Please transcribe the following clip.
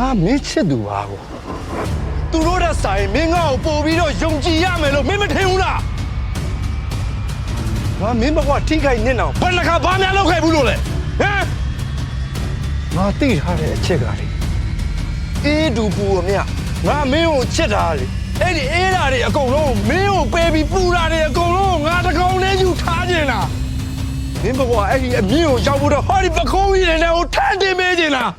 ငါမင်းချစ်သူပါကိုသူတို့တဲ့ဆိုင်မင်းငါ့ကိုပို့ပြီးတော့ယုံကြည်ရမယ်လို့မင်းမထင်ဘူးလားငါမင်းဘကွာထိခိုက်နေတော့ဘယ်နှခါဘာများလုပ်ခဲ့ဘူးလို့လဲဟမ်ငါသိထားတဲ့အချက်ကလေအေးဒူပူအမြငါမင်းကိုချစ်တာလေအဲ့ဒီအေးတာတွေအကုန်လုံးမင်းကိုပေးပြီးပူတာတွေအကုန်လုံးငါတကောင်လေးယူထားခြင်းလားမင်းဘကွာအဲ့ဒီအမြင့်ကိုရောက်ဖို့တော့ဟောဒီပခုံးကြီးတွေနဲ့ဟိုထန်တင်ပေးခြင်းလား